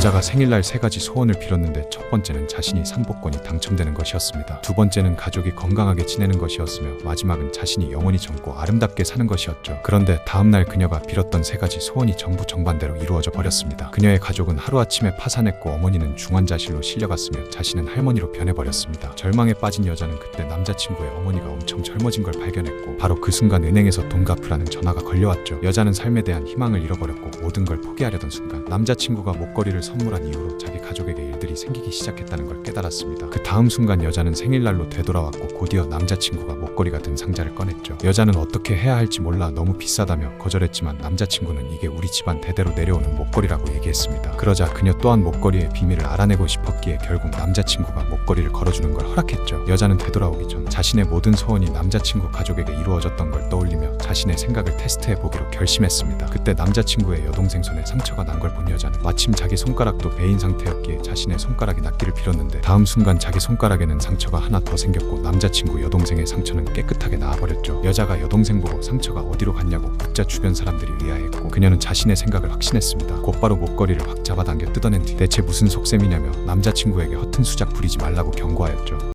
여자가 생일날 세 가지 소원을 빌었는데 첫 번째는 자신이 상복권이 당첨되는 것이었습니다. 두 번째는 가족이 건강하게 지내는 것이었으며 마지막은 자신이 영원히 젊고 아름답게 사는 것이었죠. 그런데 다음날 그녀가 빌었던 세 가지 소원이 전부 정반대로 이루어져 버렸습니다. 그녀의 가족은 하루아침에 파산했고 어머니는 중환자실로 실려갔으며 자신은 할머니로 변해버렸습니다. 절망에 빠진 여자는 그때 남자친구의 어머니가 엄청 젊어진 걸 발견했고 바로 그 순간 은행에서 돈 갚으라는 전화가 걸려왔죠. 여자는 삶에 대한 희망을 잃어버렸고 모든 걸 포기하려던 순간 남자친구가 목걸이를 선물한 이후로 자기 가족에게 일들이 생기기 시작했다는 걸 깨달았습니다. 그 다음 순간 여자는 생일날로 되돌아왔고 곧이어 남자친구가 목걸이가 든 상자를 꺼냈죠. 여자는 어떻게 해야 할지 몰라 너무 비싸다며 거절했지만 남자친구는 이게 우리 집안 대대로 내려오는 목걸이라고 얘기했습니다. 그러자 그녀 또한 목걸이의 비밀을 알아내고 싶었기에 결국 남자친구가 목걸이를 걸어주는 걸 허락했죠. 여자는 되돌아오기 전 자신의 모든 소원이 남자친구 가족에게 이루어졌던 걸 떠올리며 자신의 생각을 테스트해 보기로 결심했습니다. 그때 남자친구의 여동생 손에 상처가 난 걸 본 여자는 마침 자기 손가락도 베인 상태였기에 자신의 손가락이 낫기를 빌었는데 다음 순간 자기 손가락에는 상처가 하나 더 생겼고 남자친구 여동생의 상처는 깨끗하게 나아버렸죠. 여자가 여동생 보고 상처가 어디로 갔냐고 묻자 주변 사람들이 의아했고 그녀는 자신의 생각을 확신했습니다. 곧바로 목걸이를 확 잡아당겨 뜯어낸 뒤 대체 무슨 속셈이냐며 남자친구에게 허튼 수작 부리지 말라고 경고하였죠.